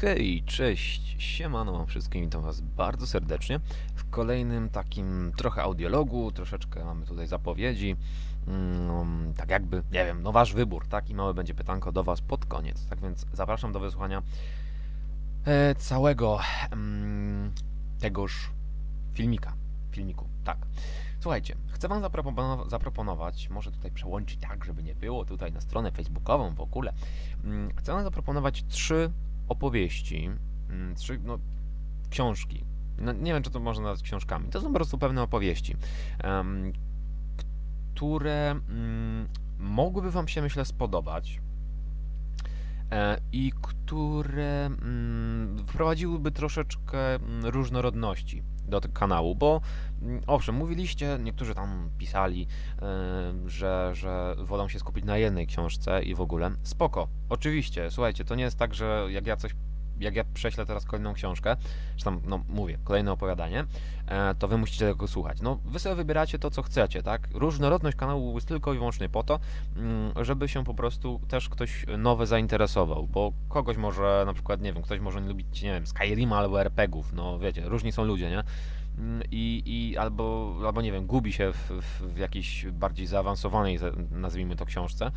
Hej, cześć, siemano wam wszystkim, witam was bardzo serdecznie w kolejnym takim trochę audiologu, troszeczkę mamy tutaj zapowiedzi, mm, tak jakby, nie wiem, no wasz wybór, tak, i małe będzie pytanko do was pod koniec, tak więc zapraszam do wysłuchania e, całego mm, tegoż filmika, filmiku, tak. Słuchajcie, chcę wam zaproponowa- zaproponować, może tutaj przełączyć tak, żeby nie było tutaj na stronę facebookową w ogóle, Mm, Chcę wam zaproponować trzy opowieści, mm, trzy no, książki. No, nie wiem, czy to można nazwać książkami. To są po prostu pewne opowieści, em, które mm, mogłyby wam się, myślę, spodobać e, i które mm, wprowadziłyby troszeczkę mm, różnorodności do tego kanału, bo mm, owszem, mówiliście, niektórzy tam pisali, e, że, że wolą się skupić na jednej książce i w ogóle. Spoko, oczywiście, słuchajcie, to nie jest tak, że jak ja coś, jak ja prześlę teraz kolejną książkę, czy tam, no mówię, kolejne opowiadanie, e, to wy musicie tego słuchać. No, wy sobie wybieracie to, co chcecie, tak? Różnorodność kanału jest tylko i wyłącznie po to, mm, żeby się po prostu też ktoś nowy zainteresował, bo kogoś może, na przykład, nie wiem, ktoś może nie lubić, nie wiem, Skyrima albo RPGów, no wiecie, różni są ludzie, nie? Mm, i, i albo, albo nie wiem, gubi się w, w, w jakiejś bardziej zaawansowanej, za- nazwijmy to, książce,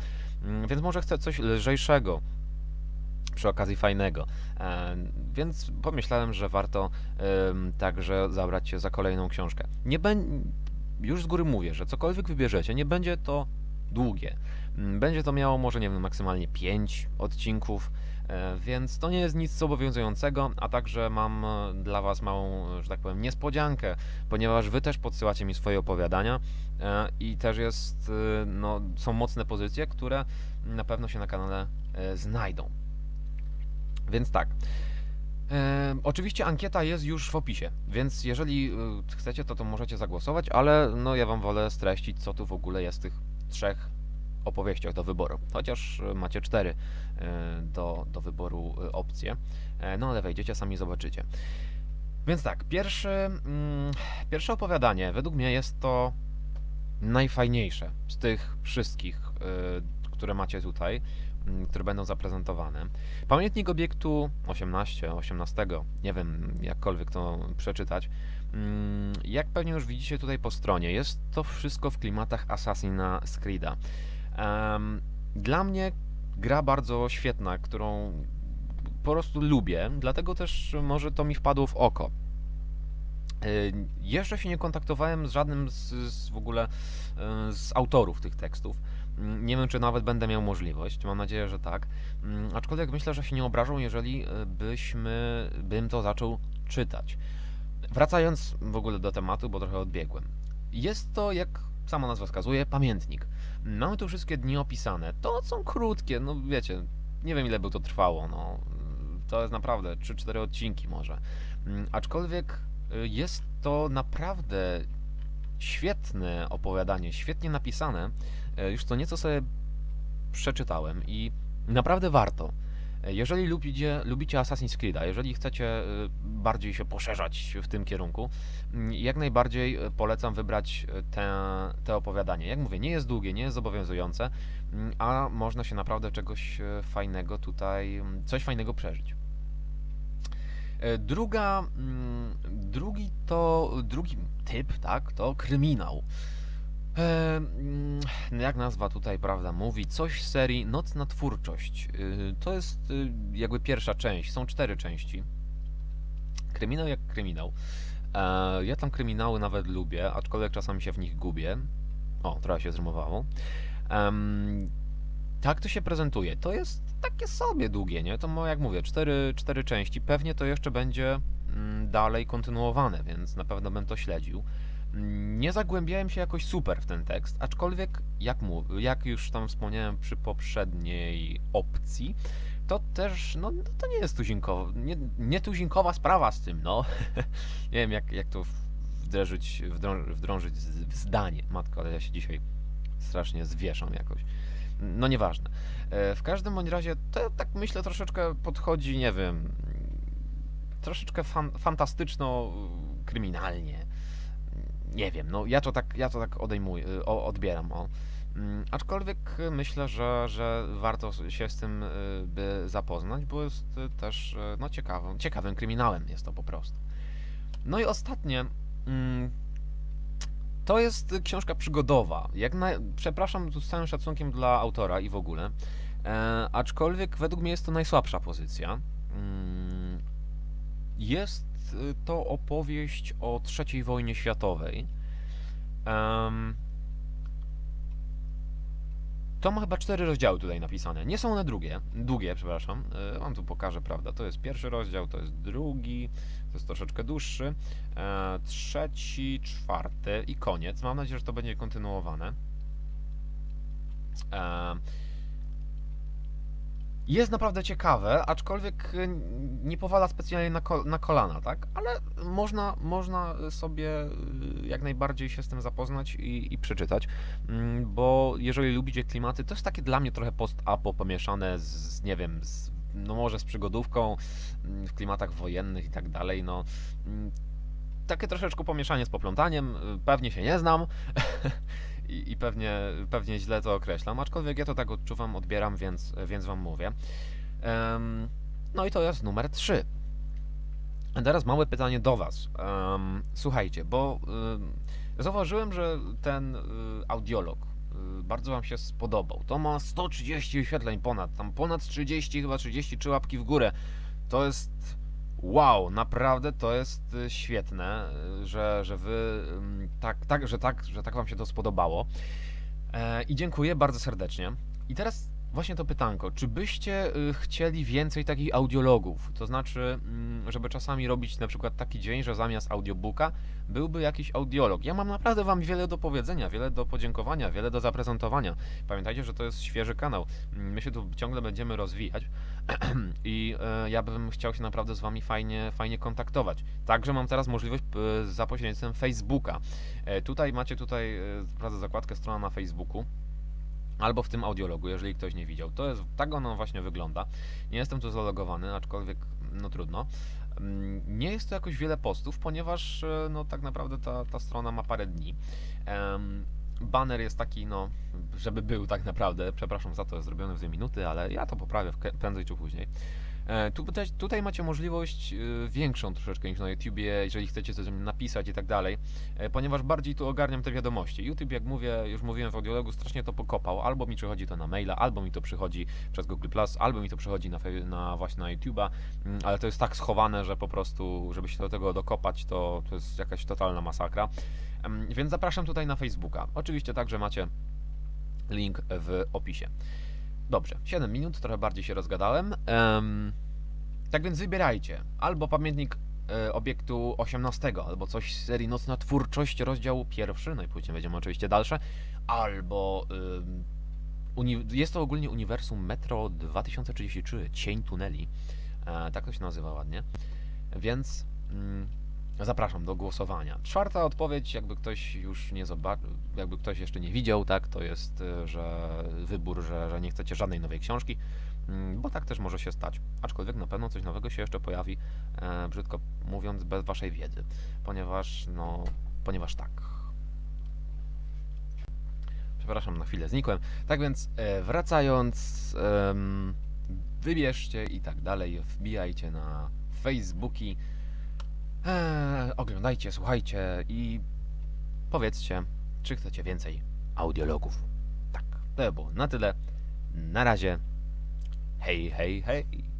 Mm, więc może chce coś lżejszego, przy okazji fajnego. E, Więc pomyślałem, że warto także zabrać się za kolejną książkę. Nie bę- już z góry mówię, że cokolwiek wybierzecie, nie będzie to długie. Mm, Będzie to miało może, nie wiem, maksymalnie 5 odcinków, e, więc to nie jest nic zobowiązującego, a także mam e, dla Was małą, że tak powiem, niespodziankę, ponieważ Wy też podsyłacie mi swoje opowiadania i też jest, no, są mocne pozycje, które na pewno się na kanale znajdą. Więc tak. E, oczywiście ankieta jest już w opisie, więc jeżeli e, chcecie, to to możecie zagłosować, ale no ja wam wolę streścić, co tu w ogóle jest w tych trzech opowieściach do wyboru. Chociaż e, macie cztery e, do, do wyboru e, opcje. E, no ale wejdziecie, sami zobaczycie. Więc tak, pierwszy, mm, pierwsze opowiadanie według mnie jest to najfajniejsze z tych wszystkich, y, które macie tutaj, które będą zaprezentowane. Pamiętnik obiektu 18, 18, nie wiem jakkolwiek to przeczytać. Mm, Jak pewnie już widzicie tutaj po stronie, jest to wszystko w klimatach Assassin's Creed'a. Dla mnie gra bardzo świetna, którą po prostu lubię, dlatego też może to mi wpadło w oko. Y, Jeszcze się nie kontaktowałem z żadnym z, z w ogóle y, z autorów tych tekstów. Mm, Nie wiem, czy nawet będę miał możliwość. Mam nadzieję, że tak. Mm, Aczkolwiek myślę, że się nie obrażą, jeżeli y, byśmy, bym to zaczął czytać. Wracając w ogóle do tematu, bo trochę odbiegłem. Jest to, jak sama nazwa wskazuje, pamiętnik. Mamy tu wszystkie dni opisane. To są krótkie, no wiecie, nie wiem ile by to trwało, no. To jest naprawdę 3-4 odcinki może. Mm, Aczkolwiek y, jest to naprawdę świetne opowiadanie, świetnie napisane. E, Już co nieco sobie przeczytałem i naprawdę warto. E, Jeżeli lubicie, lubicie Assassin's Creed'a, jeżeli chcecie y, bardziej się poszerzać w tym kierunku, mm, jak najbardziej polecam wybrać te, te opowiadanie. Jak mówię, nie jest długie, nie jest zobowiązujące, mm, a można się naprawdę czegoś fajnego tutaj, mm, coś fajnego przeżyć. E, Druga, mm, drugi to, drugi typ, tak, to kryminał. E, mm, jak nazwa tutaj, prawda, mówi, coś z serii Nocna Twórczość. Y, To jest jakby pierwsza część, są cztery części. Kryminał jak kryminał. E, Ja tam kryminały nawet lubię, aczkolwiek czasami się w nich gubię. O, trochę się zrymowało. Tak to się prezentuje. To jest takie sobie długie, nie? To jak mówię, cztery, cztery części. Pewnie to jeszcze będzie mm, dalej kontynuowane, więc na pewno będę to śledził. Nie zagłębiałem się jakoś super w ten tekst, aczkolwiek, jak, mu, jak już tam wspomniałem przy poprzedniej opcji, to też, no, no to nie jest tuzinkowa, nie, nie tuzinkowa sprawa z tym, no. nie wiem, jak, jak to wdrżyć, wdrą, wdrążyć z- w zdanie. Matko, ale ja się dzisiaj strasznie zwieszam jakoś. No nieważne. E, W każdym bądź razie to tak myślę troszeczkę podchodzi, nie wiem, troszeczkę fan, fantastyczno, y, kryminalnie. Nie wiem, no ja to tak, ja to tak odejmuję, o, odbieram, o. Mm, Aczkolwiek y, myślę, że, że warto się z tym y, by zapoznać, bo jest y, też y, no, ciekawym, ciekawym kryminałem jest to po prostu. No i ostatnie. To jest książka przygodowa. Jak na, przepraszam z całym szacunkiem dla autora i w ogóle. E, aczkolwiek według mnie jest to najsłabsza pozycja. Mm, Jest y, to opowieść o III wojnie światowej. Em, to ma chyba cztery rozdziały tutaj napisane. Nie są one drugie, długie, przepraszam. E, Wam tu pokażę, prawda. To jest pierwszy rozdział, to jest drugi, to jest troszeczkę dłuższy. E, trzeci, czwarty i koniec. Mam nadzieję, że to będzie kontynuowane. E, jest naprawdę ciekawe, aczkolwiek y, nie powala specjalnie na, kol na kolana, tak? Ale można, można sobie y, jak najbardziej się z tym zapoznać i, i przeczytać, Mm, bo jeżeli lubicie klimaty, to jest takie dla mnie trochę post-apo pomieszane z, nie wiem, z, no może z przygodówką mm, w klimatach wojennych i tak dalej, no. Mm, takie troszeczkę pomieszanie z poplątaniem, y, pewnie się nie znam i, i pewnie, pewnie źle to określam, aczkolwiek ja to tak odczuwam, odbieram, więc, więc wam mówię. Em, no i to jest numer 3. A teraz małe pytanie do was. Em, słuchajcie, bo zauważyłem, że ten y, audiolog y, bardzo wam się spodobał. To ma 130 wyświetleń ponad, tam ponad 30, chyba 33 łapki w górę. To jest wow, naprawdę to jest y, świetne, y, że, że wy tak, tak, że tak, że tak wam się to spodobało. E, I dziękuję bardzo serdecznie. I teraz właśnie to pytanko, czy byście y, chcieli więcej takich audiologów? To znaczy, mm, żeby czasami robić na przykład taki dzień, że zamiast audiobooka byłby jakiś audiolog. Ja mam naprawdę wam wiele do powiedzenia, wiele do podziękowania, wiele do zaprezentowania. Pamiętajcie, że to jest świeży kanał. My się tu ciągle będziemy rozwijać i e, ja bym chciał się naprawdę z wami fajnie, fajnie kontaktować. Także mam teraz możliwość e, za pośrednictwem Facebooka. E, Tutaj macie tutaj, e, sprawdzę zakładkę strona na Facebooku. Albo w tym audiologu, jeżeli ktoś nie widział. To jest, tak ono właśnie wygląda. Nie jestem tu zalogowany, aczkolwiek no trudno. Mm, Nie jest to jakoś wiele postów, ponieważ e, no tak naprawdę ta, ta strona ma parę dni. Banner jest taki, no, żeby był tak naprawdę. Przepraszam za to, jest zrobione w dwie minuty, ale ja to poprawię prędzej czy później. E, tu- Tutaj, macie możliwość e, większą troszeczkę niż na YouTubie, jeżeli chcecie coś napisać i tak dalej, e, ponieważ bardziej tu ogarniam te wiadomości. YouTube, jak mówię, już mówiłem w audiologu, strasznie to pokopał. Albo mi przychodzi to na maila, albo mi to przychodzi przez Google+, albo mi to przychodzi na, na właśnie na YouTube'a, mm, ale to jest tak schowane, że po prostu, żeby się do tego dokopać, to, to jest jakaś totalna masakra. Więc zapraszam tutaj na Facebooka. Oczywiście także macie link w opisie. Dobrze, 7 minut, trochę bardziej się rozgadałem. Em, tak więc wybierajcie albo pamiętnik e, obiektu 18, albo coś z serii Nocna Twórczość, rozdział pierwszy, no i później będziemy oczywiście dalsze, albo jest to ogólnie uniwersum Metro 2033, Cień Tuneli, e, tak to się nazywa ładnie, więc mm, zapraszam do głosowania. Czwarta odpowiedź, jakby ktoś już nie zobaczył, jakby ktoś jeszcze nie widział, tak, to jest, e, że wybór, że, że nie chcecie żadnej nowej książki, Mm, bo tak też może się stać. Aczkolwiek na pewno coś nowego się jeszcze pojawi, e, brzydko mówiąc, bez waszej wiedzy, ponieważ, no, ponieważ tak. Przepraszam, na chwilę znikłem. Tak więc, e, wracając, em, wybierzcie i tak dalej, wbijajcie na Facebooki, e, oglądajcie, słuchajcie i powiedzcie, czy chcecie więcej audiologów. Tak, to by było na tyle. Na razie. Hej, hej, hej.